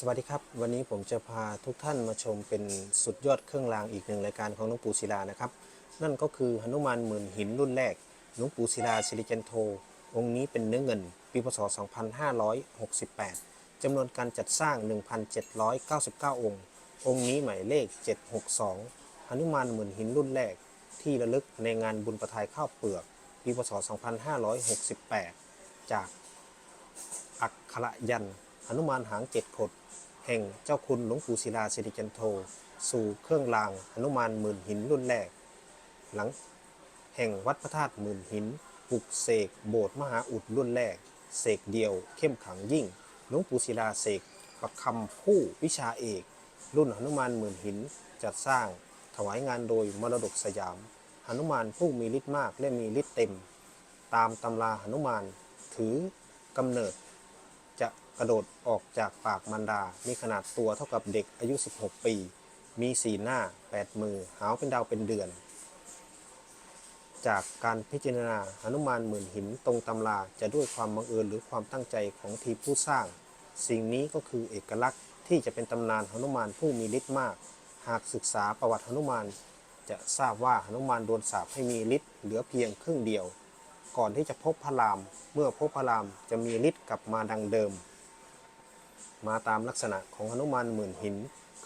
สวัสดีครับ วันนี้ผมจะพาทุกท่านมาชมเป็นสุดยอดเครื่องรางอีกหนึ่งรายการของหลวงปู่ศิลานะครับ นั่นก็คือหนุมานหมื่นหินรุ่นแรกหลวงปู่ศิลาสิริจันโท องค์นี้เป็นเนื้อเงิน ปีพศ 2568 จำนวนการจัดสร้าง 1,799 องค์ องค์นี้หมายเลข 762หนุมานหมื่นหินรุ่นแรก ที่ระลึกในงานบุญประทายข้าวเปลือก ปีพศ 2568 จากอักขระยันต์ หนุมานหางเจ็ดขด แห่งเจ้าคุณหลวงปู่ศิลาสิริจันโท สู่เครื่องรางหนุมานหมื่นหินรุ่นแรก หลังแห่งวัดพระธาตุหมื่นหินปลุกเสกโบสถ์มหาอุดรุ่นแรก เสกเดียวเข้มขังยิ่งหลวงปู่ศิลาเสกประคำผู้วิชาเอก รุ่นหนุมานหมื่นหินจัดสร้างถวายงานโดยมรดกสยามหนุมานผู้มีฤทธิ์มากและมีฤทธิ์เต็ม ตามตำราหนุมานถือกำเนิด กระโดดออกจากปากมันดา มีขนาดตัวเท่ากับเด็กอายุ 16 ปี มีสีหน้า8มือ หาวเป็นดาวเป็นเดือน จากการพิจารณาหนุมานหมื่นหินตรงตำราจะด้วยความบังเอิญหรือความตั้งใจของทีผู้สร้าง สิ่งนี้ก็คือเอกลักษณ์ที่จะเป็นตำนานหนุมานผู้มีฤทธิ์มาก หากศึกษาประวัติหนุมานจะทราบว่าหนุมานโดนสาปให้มีฤทธิ์เหลือเพียงครึ่งเดียว ก่อนที่จะพบพระราม เมื่อพบพระรามจะมีฤทธิ์กลับมาดังเดิม มาตามลักษณะของหนุมานหมื่นหิน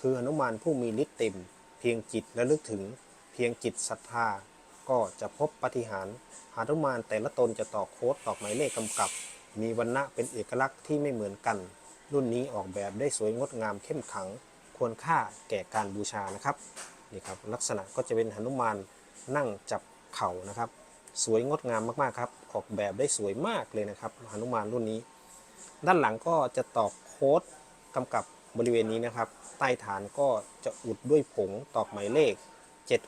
คือหนุมานผู้มีฤทธิ์เต็ม เพียงจิตและลึกถึง เพียงจิตศรัทธา ก็จะพบปฏิหารหนุมานแต่ละตนจะต่อโค้ดตอกหมายเลขกำกับ มีวันณะเป็นเอกลักษณ์ที่ไม่เหมือนกัน รุ่นนี้ออกแบบได้สวยงดงามเข้มขัง ควรค่าแก่การบูชานะครับนี่ครับลักษณะก็จะเป็นหนุมานนั่งจับเข่านะครับ สวยงดงามมากๆครับ ออกแบบได้สวยมากเลยนะครับหนุมานรุ่นนี้ ด้านหลังก็จะตอกโค้ดกำกับบริเวณนี้นะครับ ใต้ฐานก็จะอุดด้วยผงตอกหมายเลข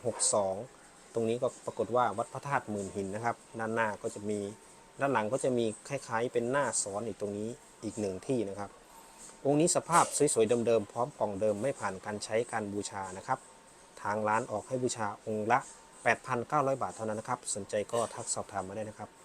762 ตรงนี้ก็ปรากฏว่าวัดพระธาตุหมื่นหินนะครับ ด้านหน้าก็จะมีด้านหลังก็จะมีคล้ายๆ เป็นหน้าซ้อนอีกตรงนี้อีกหนึ่งที่นะครับ องค์นี้สภาพสวยๆเดิมๆพร้อมกล่องเดิมไม่ผ่านการใช้การบูชานะครับ ทางร้านออกให้บูชาองค์ละ 8,900 บาทเท่านั้นนะครับ สนใจก็ทักสอบถามมาได้นะครับ